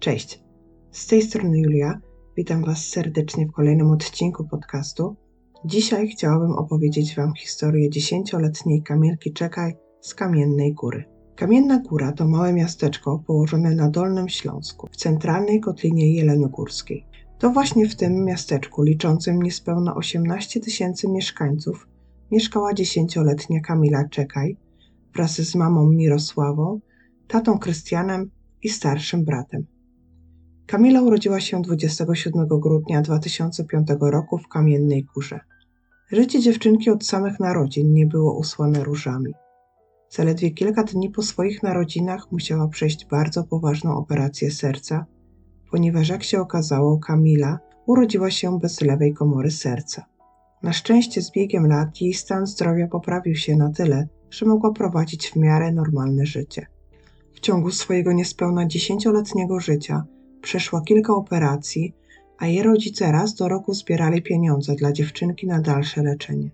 Cześć, z tej strony Julia. Witam Was serdecznie w kolejnym odcinku podcastu. Dzisiaj chciałabym opowiedzieć Wam historię dziesięcioletniej Kamilki Czekaj z Kamiennej Góry. Kamienna Góra to małe miasteczko położone na Dolnym Śląsku, w centralnej kotlinie jeleniogórskiej. To właśnie w tym miasteczku, liczącym niespełna 18 tysięcy mieszkańców, mieszkała dziesięcioletnia Kamila Czekaj wraz z mamą Mirosławą, tatą Krystianem i starszym bratem. Kamila urodziła się 27 grudnia 2005 roku w Kamiennej Górze. Życie dziewczynki od samych narodzin nie było usłane różami. Zaledwie kilka dni po swoich narodzinach musiała przejść bardzo poważną operację serca, ponieważ jak się okazało, Kamila urodziła się bez lewej komory serca. Na szczęście z biegiem lat jej stan zdrowia poprawił się na tyle, że mogła prowadzić w miarę normalne życie. W ciągu swojego niespełna dziesięcioletniego życia przeszła kilka operacji, a jej rodzice raz do roku zbierali pieniądze dla dziewczynki na dalsze leczenie.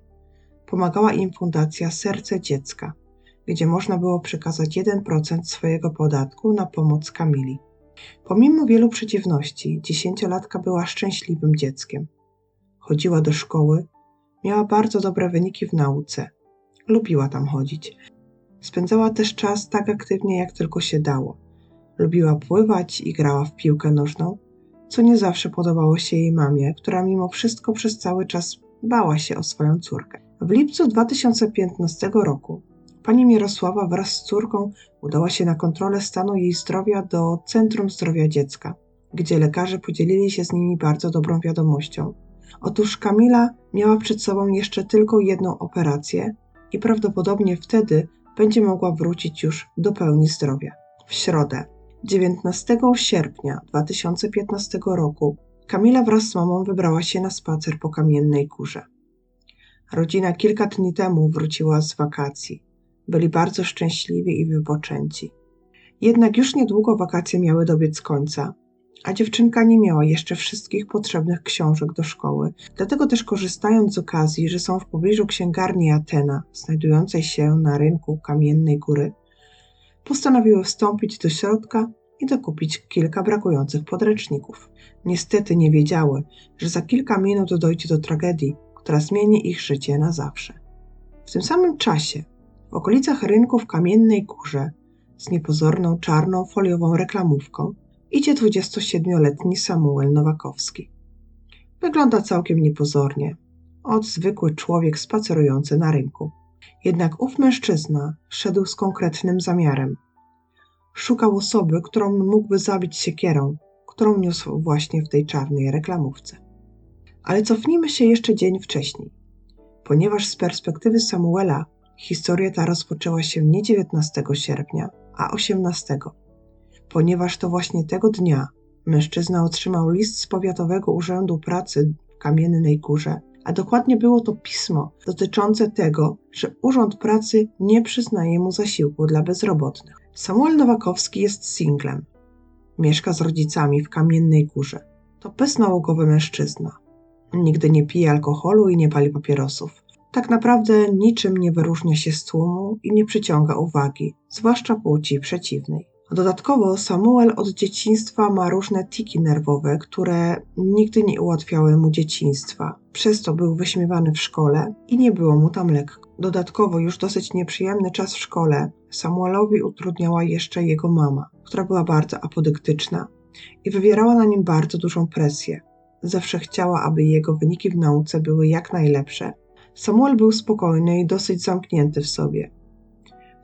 Pomagała im Fundacja Serce Dziecka, gdzie można było przekazać 1% swojego podatku na pomoc Kamili. Pomimo wielu przeciwności, dziesięciolatka była szczęśliwym dzieckiem. Chodziła do szkoły, miała bardzo dobre wyniki w nauce, lubiła tam chodzić. Spędzała też czas tak aktywnie, jak tylko się dało. Lubiła pływać i grała w piłkę nożną, co nie zawsze podobało się jej mamie, która mimo wszystko przez cały czas bała się o swoją córkę. W lipcu 2015 roku pani Mirosława wraz z córką udała się na kontrolę stanu jej zdrowia do Centrum Zdrowia Dziecka, gdzie lekarze podzielili się z nimi bardzo dobrą wiadomością. Otóż Kamila miała przed sobą jeszcze tylko jedną operację i prawdopodobnie wtedy będzie mogła wrócić już do pełni zdrowia. W środę, 19 sierpnia 2015 roku, Kamila wraz z mamą wybrała się na spacer po kamiennej górze. Rodzina kilka dni temu wróciła z wakacji. Byli bardzo szczęśliwi i wypoczęci. Jednak już niedługo wakacje miały dobiec końca, a dziewczynka nie miała jeszcze wszystkich potrzebnych książek do szkoły. Dlatego też korzystając z okazji, że są w pobliżu księgarni Atena, znajdującej się na rynku Kamiennej Góry, postanowiły wstąpić do środka i dokupić kilka brakujących podręczników. Niestety nie wiedziały, że za kilka minut dojdzie do tragedii, która zmieni ich życie na zawsze. W tym samym czasie, w okolicach rynku w Kamiennej Górze, z niepozorną czarną foliową reklamówką, idzie 27-letni Samuel Nowakowski. Wygląda całkiem niepozornie, od zwykły człowiek spacerujący na rynku. Jednak ów mężczyzna szedł z konkretnym zamiarem. Szukał osoby, którą mógłby zabić siekierą, którą niósł właśnie w tej czarnej reklamówce. Ale cofnijmy się jeszcze dzień wcześniej, ponieważ z perspektywy Samuela historia ta rozpoczęła się nie 19 sierpnia, a 18 ponieważ to właśnie tego dnia mężczyzna otrzymał list z Powiatowego Urzędu Pracy w Kamiennej Górze, a dokładnie było to pismo dotyczące tego, że Urząd Pracy nie przyznaje mu zasiłku dla bezrobotnych. Samuel Nowakowski jest singlem. Mieszka z rodzicami w Kamiennej Górze. To beznałogowy mężczyzna. Nigdy nie pije alkoholu i nie pali papierosów. Tak naprawdę niczym nie wyróżnia się z tłumu i nie przyciąga uwagi, zwłaszcza płci przeciwnej. Dodatkowo Samuel od dzieciństwa ma różne tiki nerwowe, które nigdy nie ułatwiały mu dzieciństwa. Przez to był wyśmiewany w szkole i nie było mu tam lekko. Dodatkowo już dosyć nieprzyjemny czas w szkole Samuelowi utrudniała jeszcze jego mama, która była bardzo apodyktyczna i wywierała na nim bardzo dużą presję. Zawsze chciała, aby jego wyniki w nauce były jak najlepsze. Samuel był spokojny i dosyć zamknięty w sobie.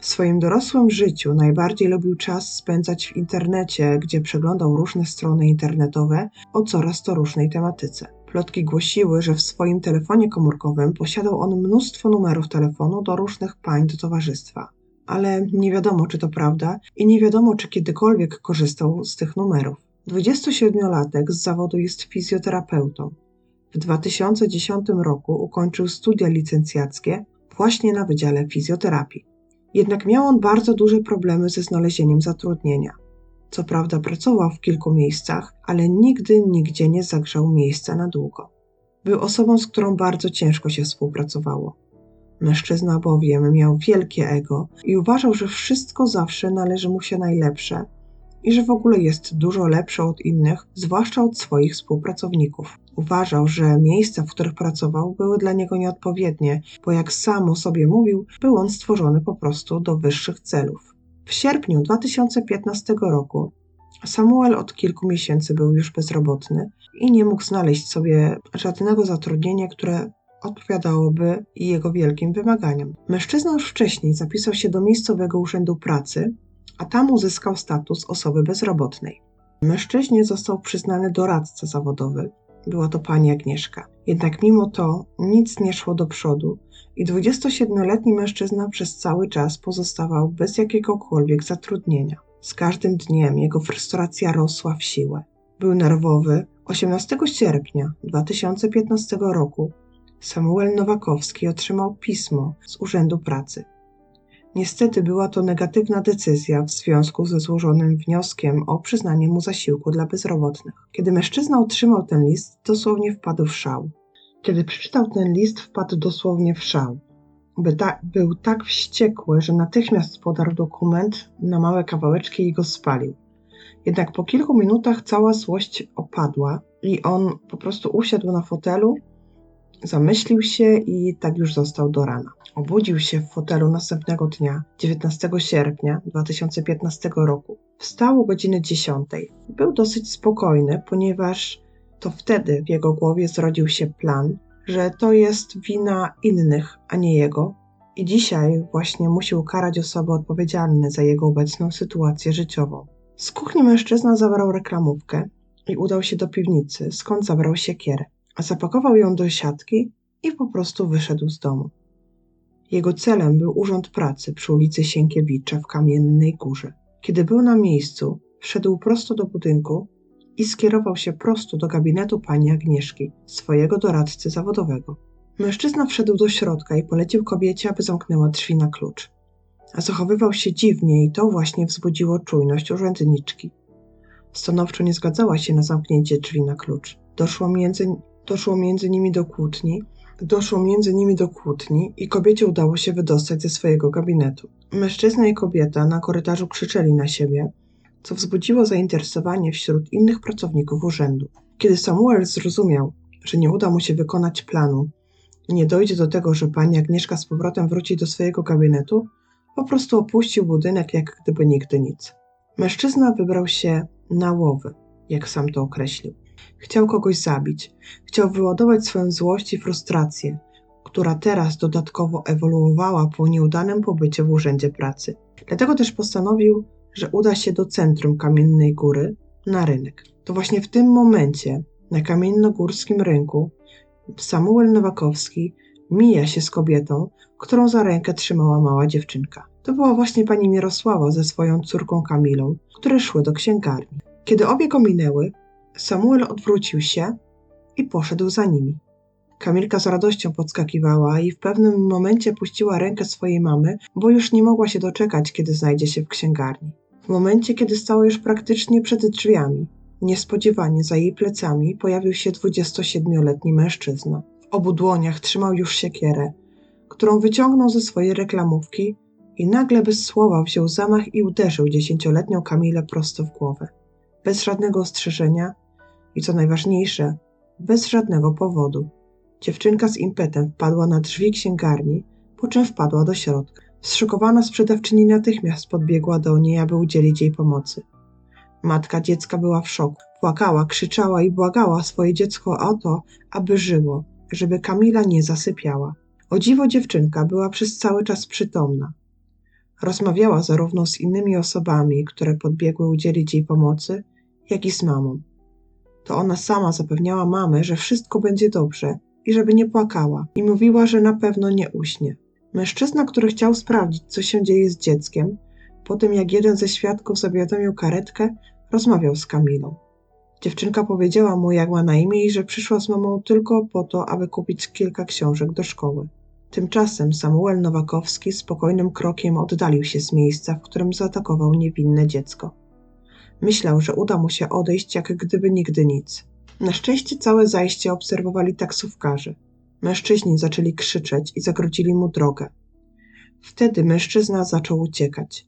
W swoim dorosłym życiu najbardziej lubił czas spędzać w internecie, gdzie przeglądał różne strony internetowe o coraz to różnej tematyce. Plotki głosiły, że w swoim telefonie komórkowym posiadał on mnóstwo numerów telefonu do różnych pań do towarzystwa. Ale nie wiadomo, czy to prawda i nie wiadomo, czy kiedykolwiek korzystał z tych numerów. 27-latek z zawodu jest fizjoterapeutą. W 2010 roku ukończył studia licencjackie właśnie na Wydziale Fizjoterapii. Jednak miał on bardzo duże problemy ze znalezieniem zatrudnienia. Co prawda pracował w kilku miejscach, ale nigdy nigdzie nie zagrzał miejsca na długo. Był osobą, z którą bardzo ciężko się współpracowało. Mężczyzna bowiem miał wielkie ego i uważał, że wszystko zawsze należy mu się najlepsze i że w ogóle jest dużo lepszy od innych, zwłaszcza od swoich współpracowników. Uważał, że miejsca, w których pracował, były dla niego nieodpowiednie, bo jak sam o sobie mówił, był on stworzony po prostu do wyższych celów. W sierpniu 2015 roku Samuel od kilku miesięcy był już bezrobotny i nie mógł znaleźć sobie żadnego zatrudnienia, które odpowiadałoby jego wielkim wymaganiom. Mężczyzna już wcześniej zapisał się do miejscowego urzędu pracy, a tam uzyskał status osoby bezrobotnej. Mężczyźnie został przyznany doradca zawodowy. Była to pani Agnieszka. Jednak mimo to nic nie szło do przodu i 27-letni mężczyzna przez cały czas pozostawał bez jakiegokolwiek zatrudnienia. Z każdym dniem jego frustracja rosła w siłę. Był nerwowy. 18 sierpnia 2015 roku Samuel Nowakowski otrzymał pismo z Urzędu Pracy. Niestety była to negatywna decyzja w związku ze złożonym wnioskiem o przyznanie mu zasiłku dla bezrobotnych. Kiedy mężczyzna otrzymał ten list, dosłownie wpadł w szał. Kiedy przeczytał ten list, wpadł dosłownie w szał. Ta, był tak wściekły, że natychmiast podarł dokument na małe kawałeczki i go spalił. Jednak po kilku minutach cała złość opadła i on po prostu usiadł na fotelu, zamyślił się i tak już został do rana. Obudził się w fotelu następnego dnia, 19 sierpnia 2015 roku. Wstał o godziny 10. Był dosyć spokojny, ponieważ to wtedy w jego głowie zrodził się plan, że to jest wina innych, a nie jego. I dzisiaj właśnie musi ukarać osoby odpowiedzialne za jego obecną sytuację życiową. Z kuchni mężczyzna zabrał reklamówkę i udał się do piwnicy, skąd zabrał siekierę. Zapakował ją do siatki i po prostu wyszedł z domu. Jego celem był urząd pracy przy ulicy Sienkiewicza w Kamiennej Górze. Kiedy był na miejscu, wszedł prosto do budynku i skierował się prosto do gabinetu pani Agnieszki, swojego doradcy zawodowego. Mężczyzna wszedł do środka i polecił kobiecie, aby zamknęła drzwi na klucz. A zachowywał się dziwnie i to właśnie wzbudziło czujność urzędniczki. Stanowczo nie zgadzała się na zamknięcie drzwi na klucz. Doszło między, doszło między nimi do kłótni, doszło między nimi do kłótni i kobiecie udało się wydostać ze swojego gabinetu. Mężczyzna i kobieta na korytarzu krzyczeli na siebie, co wzbudziło zainteresowanie wśród innych pracowników urzędu. Kiedy Samuel zrozumiał, że nie uda mu się wykonać planu i nie dojdzie do tego, że pani Agnieszka z powrotem wróci do swojego gabinetu, po prostu opuścił budynek jak gdyby nigdy nic. Mężczyzna wybrał się na łowy, jak sam to określił. Chciał kogoś zabić, chciał wyładować swoją złość i frustrację, która teraz dodatkowo ewoluowała po nieudanym pobycie w urzędzie pracy. Dlatego też postanowił, że uda się do centrum Kamiennej Góry na rynek. To właśnie w tym momencie na kamiennogórskim rynku Samuel Nowakowski mija się z kobietą, którą za rękę trzymała mała dziewczynka. To była właśnie pani Mirosława ze swoją córką Kamilą, które szły do księgarni. Kiedy obie go minęły, Samuel odwrócił się i poszedł za nimi. Kamilka z radością podskakiwała i w pewnym momencie puściła rękę swojej mamy, bo już nie mogła się doczekać, kiedy znajdzie się w księgarni. W momencie, kiedy stała już praktycznie przed drzwiami, niespodziewanie za jej plecami pojawił się 27-letni mężczyzna. W obu dłoniach trzymał już siekierę, którą wyciągnął ze swojej reklamówki i nagle bez słowa wziął zamach i uderzył dziesięcioletnią Kamilę prosto w głowę. Bez żadnego ostrzeżenia i co najważniejsze, bez żadnego powodu. Dziewczynka z impetem wpadła na drzwi księgarni, po czym wpadła do środka. Zszokowana sprzedawczyni natychmiast podbiegła do niej, aby udzielić jej pomocy. Matka dziecka była w szoku. Płakała, krzyczała i błagała swoje dziecko o to, aby żyło, żeby Kamila nie zasypiała. O dziwo dziewczynka była przez cały czas przytomna. Rozmawiała zarówno z innymi osobami, które podbiegły udzielić jej pomocy, jak i z mamą. To ona sama zapewniała mamę, że wszystko będzie dobrze i żeby nie płakała, i mówiła, że na pewno nie uśnie. Mężczyzna, który chciał sprawdzić, co się dzieje z dzieckiem, po tym jak jeden ze świadków zawiadomił karetkę, rozmawiał z Kamilą. Dziewczynka powiedziała mu, jak ma na imię i że przyszła z mamą tylko po to, aby kupić kilka książek do szkoły. Tymczasem Samuel Nowakowski spokojnym krokiem oddalił się z miejsca, w którym zaatakował niewinne dziecko. Myślał, że uda mu się odejść, jak gdyby nigdy nic. Na szczęście całe zajście obserwowali taksówkarze. Mężczyźni zaczęli krzyczeć i zagrodzili mu drogę. Wtedy mężczyzna zaczął uciekać.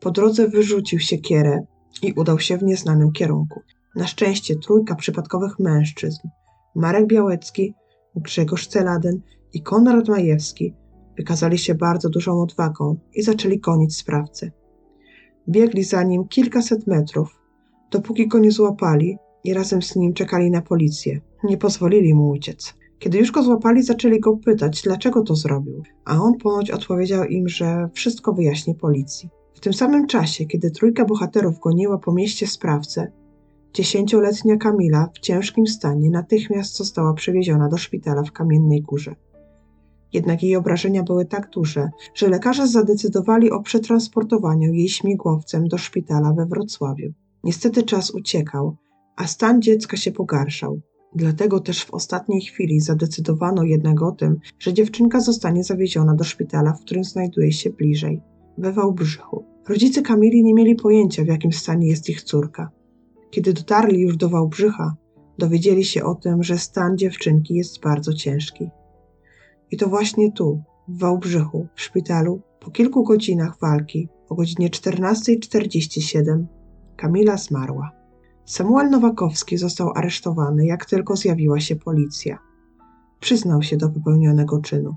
Po drodze wyrzucił siekierę i udał się w nieznanym kierunku. Na szczęście trójka przypadkowych mężczyzn Marek Białecki, Grzegorz Celadyn i Konrad Majewski wykazali się bardzo dużą odwagą i zaczęli gonić sprawcę. Biegli za nim kilkaset metrów, dopóki go nie złapali i razem z nim czekali na policję. Nie pozwolili mu uciec. Kiedy już go złapali, zaczęli go pytać, dlaczego to zrobił, a on ponoć odpowiedział im, że wszystko wyjaśni policji. W tym samym czasie, kiedy trójka bohaterów goniła po mieście sprawcę, dziesięcioletnia Kamila w ciężkim stanie natychmiast została przewieziona do szpitala w Kamiennej Górze. Jednak jej obrażenia były tak duże, że lekarze zadecydowali o przetransportowaniu jej śmigłowcem do szpitala we Wrocławiu. Niestety czas uciekał, a stan dziecka się pogarszał. Dlatego też w ostatniej chwili zadecydowano jednak o tym, że dziewczynka zostanie zawieziona do szpitala, w którym znajduje się bliżej, we Wałbrzychu. Rodzice Kamili nie mieli pojęcia, w jakim stanie jest ich córka. Kiedy dotarli już do Wałbrzycha, dowiedzieli się o tym, że stan dziewczynki jest bardzo ciężki. I to właśnie tu, w Wałbrzychu, w szpitalu, po kilku godzinach walki, o godzinie 14.47, Kamila zmarła. Samuel Nowakowski został aresztowany, jak tylko zjawiła się policja. Przyznał się do popełnionego czynu.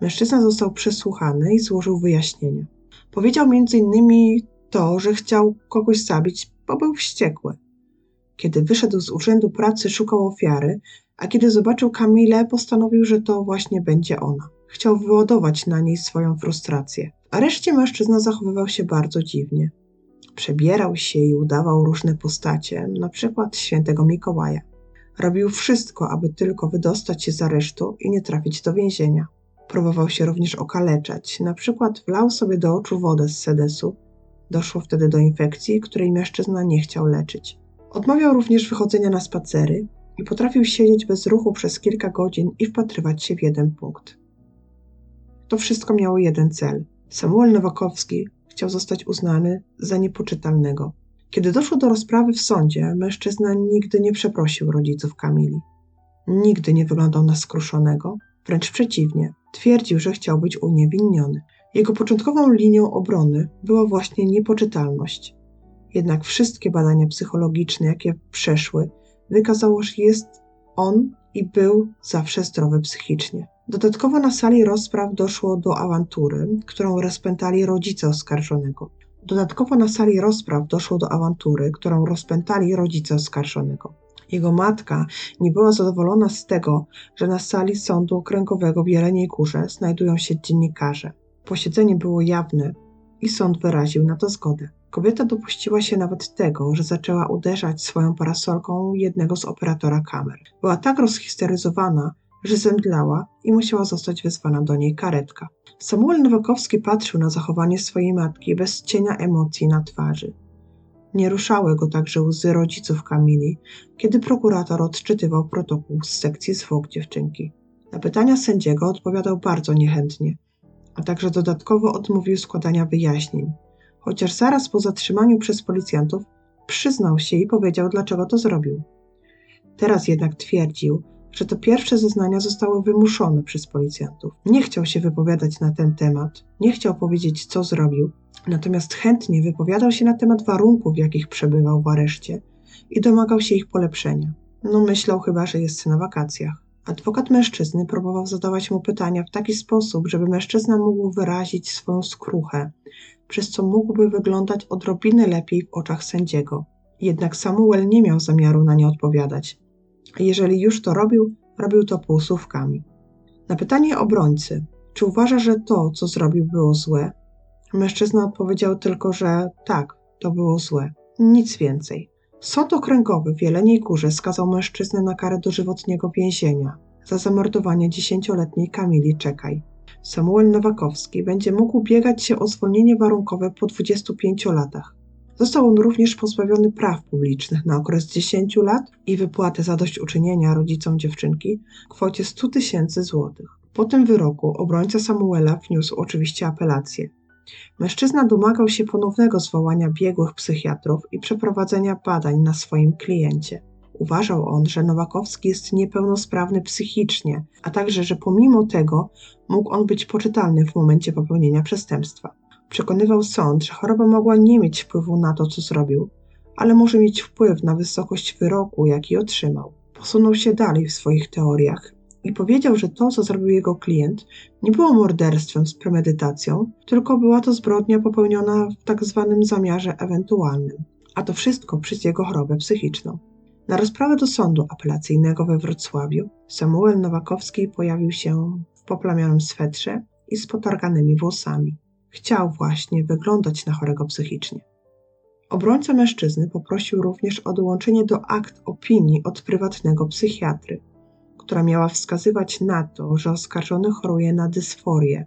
Mężczyzna został przesłuchany i złożył wyjaśnienia. Powiedział m.in. to, że chciał kogoś zabić, bo był wściekły. Kiedy wyszedł z urzędu pracy, szukał ofiary, a kiedy zobaczył Kamilę, postanowił, że to właśnie będzie ona. Chciał wyładować na niej swoją frustrację. W areszcie mężczyzna zachowywał się bardzo dziwnie. Przebierał się i udawał różne postacie, na przykład świętego Mikołaja. Robił wszystko, aby tylko wydostać się z aresztu i nie trafić do więzienia. Próbował się również okaleczać, na przykład wlał sobie do oczu wodę z sedesu. Doszło wtedy do infekcji, której mężczyzna nie chciał leczyć. Odmawiał również wychodzenia na spacery i potrafił siedzieć bez ruchu przez kilka godzin i wpatrywać się w jeden punkt. To wszystko miało jeden cel. Samuel Nowakowski chciał zostać uznany za niepoczytalnego. Kiedy doszło do rozprawy w sądzie, mężczyzna nigdy nie przeprosił rodziców Kamili. Nigdy nie wyglądał na skruszonego, wręcz przeciwnie, twierdził, że chciał być uniewinniony. Jego początkową linią obrony była właśnie niepoczytalność. Jednak wszystkie badania psychologiczne, jakie przeszły, wykazało, że jest on i był zawsze zdrowy psychicznie. Dodatkowo na sali rozpraw doszło do awantury, którą rozpętali rodzice oskarżonego. Dodatkowo na sali rozpraw doszło do awantury, którą rozpętali rodzice oskarżonego. Jego matka nie była zadowolona z tego, że na sali sądu okręgowego w Jeleniej Górze znajdują się dziennikarze. Posiedzenie było jawne i sąd wyraził na to zgodę. Kobieta dopuściła się nawet tego, że zaczęła uderzać swoją parasolką jednego z operatora kamer. Była tak rozhisteryzowana, że zemdlała i musiała zostać wezwana do niej karetka. Samuel Nowakowski patrzył na zachowanie swojej matki bez cienia emocji na twarzy. Nie ruszały go także łzy rodziców Kamili, kiedy prokurator odczytywał protokół z sekcji zwłok dziewczynki. Na pytania sędziego odpowiadał bardzo niechętnie, a także dodatkowo odmówił składania wyjaśnień, chociaż zaraz po zatrzymaniu przez policjantów przyznał się i powiedział, dlaczego to zrobił. Teraz jednak twierdził, że to pierwsze zeznania zostały wymuszone przez policjantów. Nie chciał się wypowiadać na ten temat, nie chciał powiedzieć, co zrobił, natomiast chętnie wypowiadał się na temat warunków, w jakich przebywał w areszcie i domagał się ich polepszenia. No, myślał chyba, że jest na wakacjach. Adwokat mężczyzny próbował zadawać mu pytania w taki sposób, żeby mężczyzna mógł wyrazić swoją skruchę, przez co mógłby wyglądać odrobinę lepiej w oczach sędziego. Jednak Samuel nie miał zamiaru na nie odpowiadać. Jeżeli już to robił, robił to półsłówkami. Na pytanie obrońcy, czy uważa, że to, co zrobił, było złe, mężczyzna odpowiedział tylko, że tak, to było złe. Nic więcej. Sąd okręgowy w Jeleniej Górze skazał mężczyznę na karę dożywotniego więzienia za zamordowanie dziesięcioletniej Kamili Czekaj. Samuel Nowakowski będzie mógł biegać się o zwolnienie warunkowe po 25 latach. Został on również pozbawiony praw publicznych na okres 10 lat i wypłatę zadośćuczynienia rodzicom dziewczynki w kwocie 100 tysięcy złotych. Po tym wyroku obrońca Samuela wniósł oczywiście apelację. Mężczyzna domagał się ponownego zwołania biegłych psychiatrów i przeprowadzenia badań na swoim kliencie. Uważał on, że Nowakowski jest niepełnosprawny psychicznie, a także, że pomimo tego mógł on być poczytalny w momencie popełnienia przestępstwa. Przekonywał sąd, że choroba mogła nie mieć wpływu na to, co zrobił, ale może mieć wpływ na wysokość wyroku, jaki otrzymał. Posunął się dalej w swoich teoriach i powiedział, że to, co zrobił jego klient, nie było morderstwem z premedytacją, tylko była to zbrodnia popełniona w tak zwanym zamiarze ewentualnym, a to wszystko przez jego chorobę psychiczną. Na rozprawę do sądu apelacyjnego we Wrocławiu Samuel Nowakowski pojawił się w poplamionym swetrze i z potarganymi włosami. Chciał właśnie wyglądać na chorego psychicznie. Obrońca mężczyzny poprosił również o dołączenie do akt opinii od prywatnego psychiatry, która miała wskazywać na to, że oskarżony choruje na dysforię.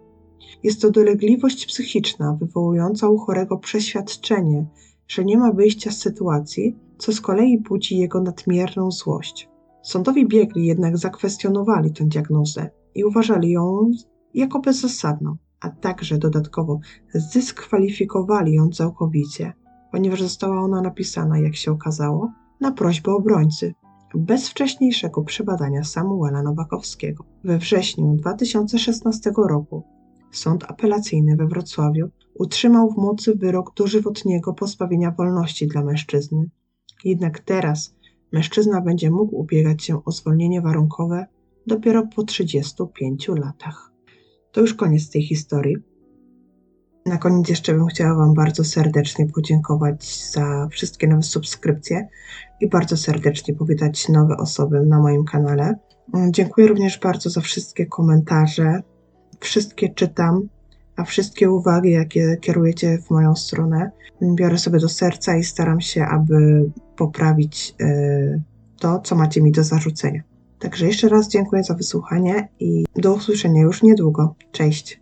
Jest to dolegliwość psychiczna wywołująca u chorego przeświadczenie, że nie ma wyjścia z sytuacji, co z kolei budzi jego nadmierną złość. Sądowi biegli jednak zakwestionowali tę diagnozę i uważali ją jako bezzasadną, a także dodatkowo zdyskwalifikowali ją całkowicie, ponieważ została ona napisana, jak się okazało, na prośbę obrońcy, bez wcześniejszego przebadania Samuela Nowakowskiego. We wrześniu 2016 roku Sąd Apelacyjny we Wrocławiu utrzymał w mocy wyrok dożywotniego pozbawienia wolności dla mężczyzny. Jednak teraz mężczyzna będzie mógł ubiegać się o zwolnienie warunkowe dopiero po 35 latach. To już koniec tej historii. Na koniec jeszcze bym chciała Wam bardzo serdecznie podziękować za wszystkie nowe subskrypcje i bardzo serdecznie powitać nowe osoby na moim kanale. Dziękuję również bardzo za wszystkie komentarze. Wszystkie czytam, a wszystkie uwagi, jakie kierujecie w moją stronę, biorę sobie do serca i staram się, aby poprawić y, to, co macie mi do zarzucenia. Także jeszcze raz dziękuję za wysłuchanie i do usłyszenia już niedługo. Cześć.